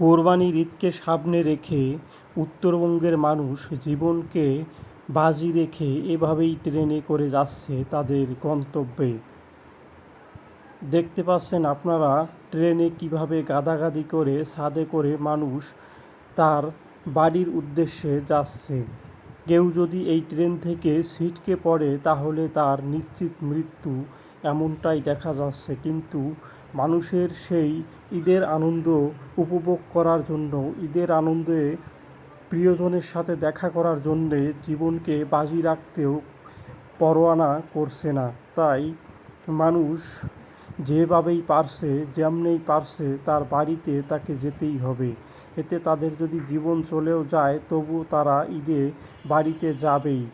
কোরবানির ঈদকে সামনে রেখে উত্তরবঙ্গের মানুষ জীবনকে বাজি রেখে এভাবেই ট্রেনে করে যাচ্ছে তাদের গন্তব্যে। দেখতে পাচ্ছেন আপনারা ট্রেনে কীভাবে গাদাগাদি করে, ছাদে করে মানুষ তার বাড়ির উদ্দেশ্যে যাচ্ছে। কেউ যদি এই ট্রেন থেকে ছিটকে পড়ে তাহলে তার নিশ্চিত মৃত্যু এমনটাই দেখা যাচ্ছে। কিন্তু মানুষের সেই ঈদের আনন্দ উপভোগ করার জন্য, ঈদের আনন্দে প্রিয়জনের সাথে দেখা করার জন্যে জীবনকে বাজি রাখতেও পরোয়ানা করছে না। তাই মানুষ যেভাবেই পারছে, যেমনেই পারছে, তার বাড়িতে তাকে যেতেই হবে। এতে তাদের যদি জীবন চলেও যায় তবু তারা ঈদে বাড়িতে যাবেই।